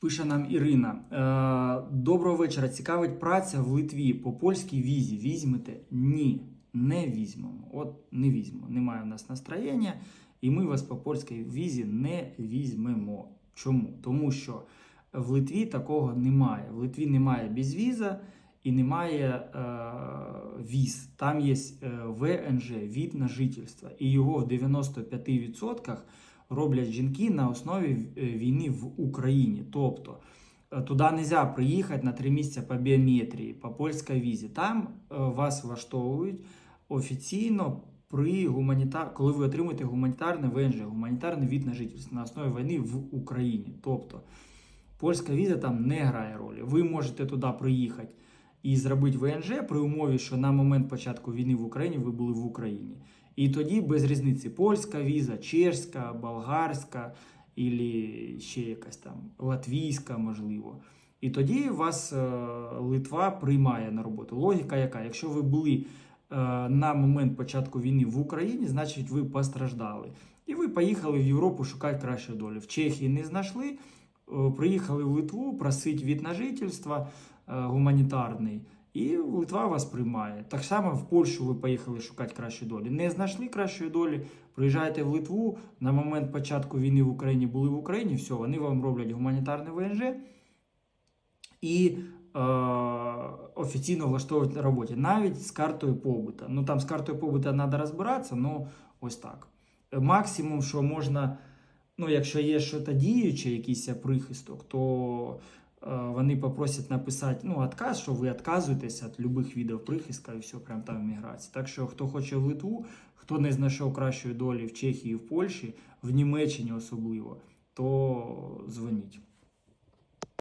Пише нам Ірина. Е, Доброго вечора. Цікавить праця в Литві по польській візі. Візьмете? Ні, не візьмемо. От не візьмемо. Немає в нас настроєння, і ми вас по польській візі не візьмемо. Чому? Тому що в Литві такого немає. В Литві немає безвіза і немає е, віз. Там є е, ВНЖ, від на жительство. І його в 95% роблять жінки на основі е, війни в Україні. Тобто е, туди не можна приїхати на три місяці по біометрії, по польській візі. Там е, вас влаштовують офіційно при гуманітар... коли ви отримуєте гуманітарне ВНЖ, гуманітарний від на жительство на основі війни в Україні. Тобто польська віза там не грає ролі. Ви можете туди приїхати і зробити ВНЖ при умові, що на момент початку війни в Україні ви були в Україні. І тоді без різниці польська віза, чешська, болгарська, і ще якась там латвійська, можливо. І тоді вас е, Литва приймає на роботу. Логіка яка? Якщо ви були е, на момент початку війни в Україні, значить ви постраждали. І ви поїхали в Європу шукати кращої долі. В Чехії не знайшли, приїхали в Литву просить від на жительство е, гуманітарний. І Литва вас приймає. Так само в Польщу ви поїхали шукати кращої долі. Не знайшли кращої долі, приїжджаєте в Литву. На момент початку війни в Україні були в Україні. Все, вони вам роблять гуманітарне ВНЖ і е, офіційно влаштовують на роботі, навіть з картою побута. Ну там з картою побута треба розбиратися, ну ось так. Максимум, що можна, ну якщо є щось діюче, якийсь прихисток, то е, вони попросять написати ну, отказ, що ви відказуєтеся від любих відео прихистка і все прямо там в міграції. Так що, хто хоче в Литву, хто не знайшов кращої долі в Чехії, в Польщі, в Німеччині особливо, то дзвоніть.